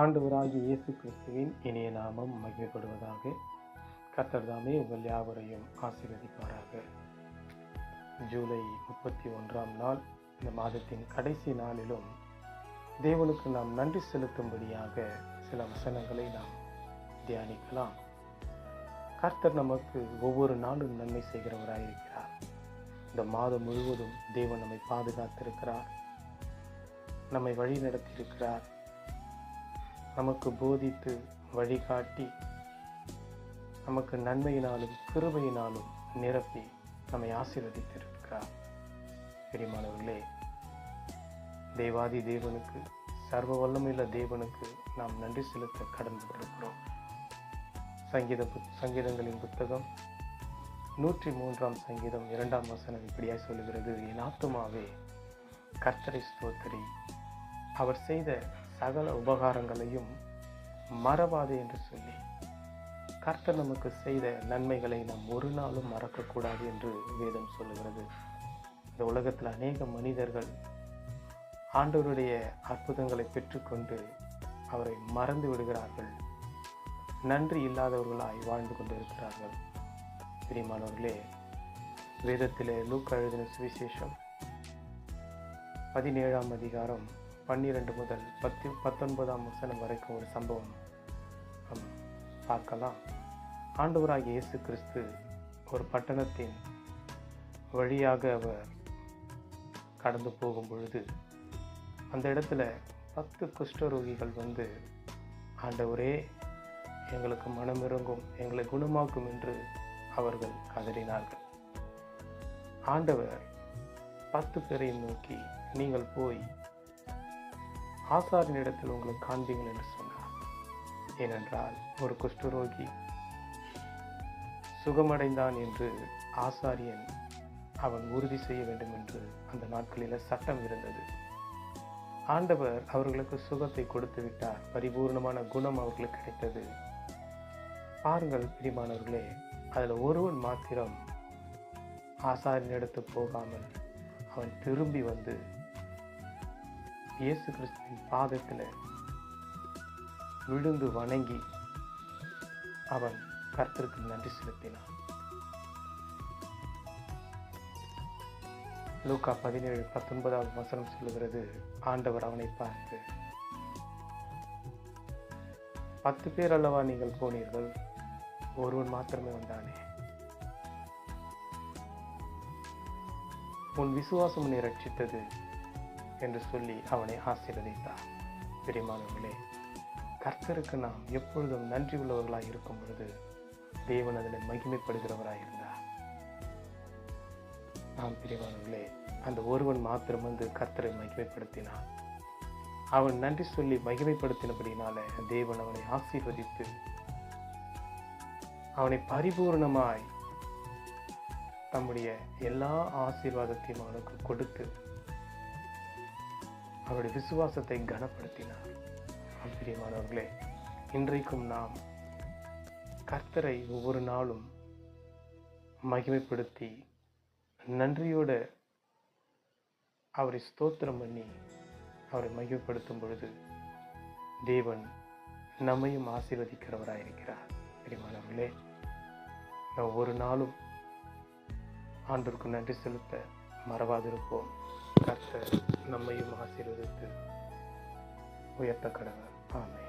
ஆண்டவராகிய இயேசு கிறிஸ்துவின் இனிய நாமம் மகிமைப்படுவதாக கர்த்தர் தாமே உங்கள் யாவரையும் ஆசீர்வதிப்பாராக. ஜூலை முப்பத்தி ஒன்றாம் நாள் இந்த மாதத்தின் கடைசி நாளிலும் தேவனுக்கு நாம் நன்றி செலுத்தும்படியாக சில வசனங்களை நாம் தியானிக்கலாம். கர்த்தர் நமக்கு ஒவ்வொரு நாளும் நன்மை செய்கிறவராயிருக்கிறார். இந்த மாதம் முழுவதும் தேவன் நம்மை பாதுகாத்திருக்கிறார். நம்மை வழி நடத்தியிருக்கிறார் நமக்கு போதித்து வழிகாட்டி நமக்கு நன்மையினாலும் கிருபையினாலும் நிரப்பி நம்மை ஆசீர்வதித்திருக்கிறார். பெரியமானவர்களே தேவாதி தேவனுக்கு சர்வ வல்லமையுள்ள தேவனுக்கு நாம் நன்றி செலுத்த கடந்து இருக்கிறோம் சங்கீத புத் சங்கீதங்களின் புத்தகம் நூற்றி மூன்றாம் சங்கீதம் இரண்டாம் வசனம் இப்படியாய் சொல்லுகிறது. என் ஆத்துமாவே கர்த்தரை ஸ்தோத்திரி. அவர் செய்த சகல உபகாரங்களையும் மறவாது என்று சொல்லி கர்த்தர் நமக்கு செய்த நன்மைகளை நாம் ஒரு நாளும் மறக்கக்கூடாது என்று வேதம் சொல்லுகிறது. இந்த உலகத்தில் அநேக மனிதர்கள் ஆண்டவருடைய அற்புதங்களை பெற்றுக்கொண்டு அவரை மறந்து விடுகிறார்கள். நன்றி இல்லாதவர்களாய் வாழ்ந்து கொண்டிருக்கிறார்கள். பிரியமானவர்களே வேதத்திலே லூக்கா எழுதின சுவிசேஷம் பதினேழாம் அதிகாரம் பன்னிரெண்டு முதல் பத்து பத்தொன்பதாம் வசனம் வரைக்கும் ஒரு சம்பவம் பார்க்கலாம். ஆண்டவராக இயேசு கிறிஸ்து ஒரு பட்டணத்தின் வழியாக அவர் கடந்து போகும் பொழுது அந்த இடத்துல பத்து குஷ்டரோகிகள் வந்து ஆண்டவரே எங்களுக்கு மனமிறங்கும் எங்களை குணமாக்கும் என்று அவர்கள் கதறினார்கள். ஆண்டவர் பத்து பேரையும் நோக்கி நீங்கள் போய் ஆசாரின் இடத்தில் உங்களை காண்பீங்கள் என்று சொன்னார். ஏனென்றால் ஒரு குஷ்டரோகி சுகமடைந்தான் என்று ஆசாரியன் அவன் உறுதி செய்ய வேண்டும் என்று அந்த நாட்களில் சட்டம் இருந்தது. ஆண்டவர் அவர்களுக்கு சுகத்தை கொடுத்து விட்டார். பரிபூர்ணமான குணம் அவர்களுக்கு கிடைத்தது. பாருங்கள் பிரிமானவர்களே அதில் ஒருவன் மாத்திரம் ஆசாரின் போகாமல் அவன் திரும்பி வந்து இயேசு கிறிஸ்துவின் பாதத்தில் விழுந்து வணங்கி அவன் கர்த்தருக்கு நன்றி செலுத்தினான். லூக்கா பதினேழு பத்தொன்பதாவது வசனம் சொல்லுகிறது ஆண்டவர் அவனை பார்த்து பத்து பேர் அல்லவா நீங்கள் போனீர்கள்? ஒருவன் மாத்திரமே வந்தானே? உன் விசுவாசம் நீ ரட்சித்தது என்று சொல்லி அவனை ஆசீர்வதித்தார். பிரியமானவர்களே கர்த்தருக்கு நாம் எப்பொழுதும் நன்றி உள்ளவர்களாக இருக்கும் பொழுது தேவன் அதில் மகிமைப்படுகிறவராக இருந்தார். நாம் பிரிவானவர்களே அந்த ஒருவன் மாத்திரம் வந்து கர்த்தரை மகிமைப்படுத்தினான். அவன் நன்றி சொல்லி மகிமைப்படுத்தினபடினால தேவன் அவனை ஆசீர்வதித்து அவனை பரிபூர்ணமாய் தம்முடைய எல்லா ஆசீர்வாதத்தையும் அவனுக்கு கொடுத்து அவருடைய விசுவாசத்தை கனப்படுத்தினார். பிரியமானவர்களே இன்றைக்கும் நாம் கர்த்தரை ஒவ்வொரு நாளும் மகிமைப்படுத்தி நன்றியோடு அவரை ஸ்தோத்திரம் பண்ணி அவரை மகிமைப்படுத்தும் பொழுது தேவன் நம்மையும் ஆசீர்வதிக்கிறவராயிருக்கிறார். பிரிமானவர்களே ஒவ்வொரு நாளும் ஆண்டிற்கு நன்றி செலுத்த மறவாதிருப்போம். கர்த்தர் நம்மையும் ஆசீர்வதித்து உயர்த்த கடவுள் ஆமை